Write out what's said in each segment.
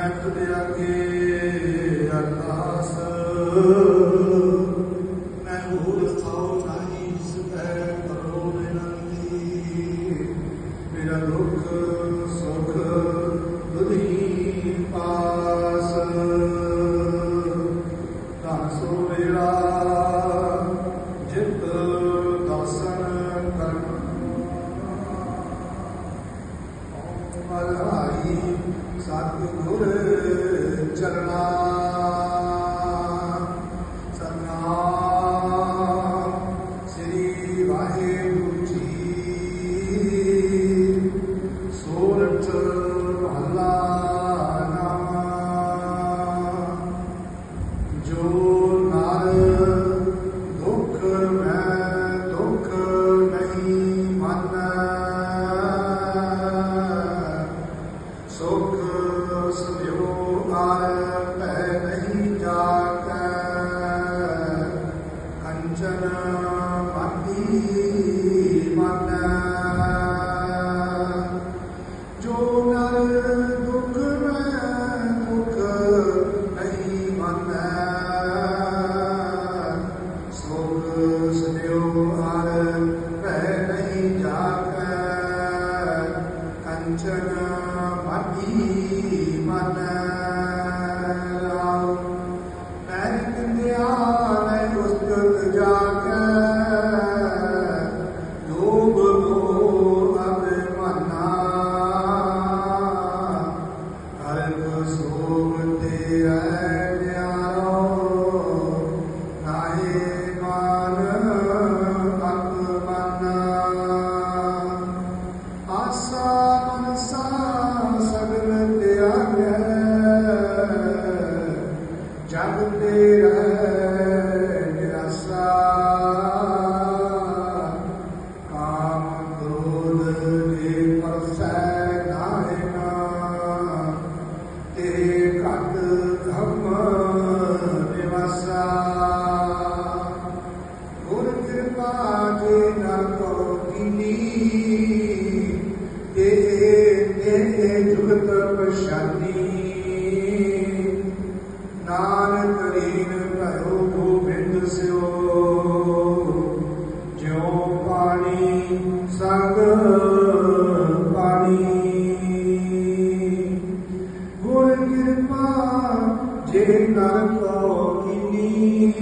ਨਾਨਕ ਦੇ ਅਗੇ ਅਰਦਾਸ ਮੈਂ ਹੋਰ ਖਾਉ ਚਾਹੀ ਸਭੈ ਕਰੋ ਬਿਨੰਤੀ ਮੇਰਾ ਦੁੱਖ ਸੁਖ ਦੁਨੀ ਪਾਸ ਦਾਸੋ ਮੇਰਾ ਜਿਤ ਦਾਸਨ ਕਰਨ ਮਲਾ tak do góry. Uh... ਤੇ ਕਹਿੰਦੇ ਜੁਗਤ ਪਛਾਨੀ ਨਾਨਕ ਰੀਨ ਭਇਓ ਗੋਬਿੰਦ ਸਿਓ। ਜਿਉ ਪਾਣੀ ਸੰਗ ਪਾਣੀ। ਗੁਰ ਕਿਰਪਾ ਜੇ ਕਰ ਕੋ ਕੀਨੀ।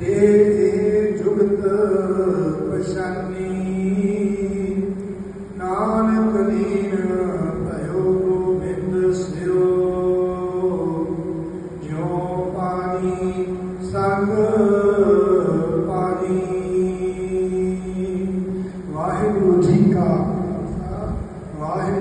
ਤੇ ਜੁਗਤ ਪਛਾਨੀ झींगा वाहे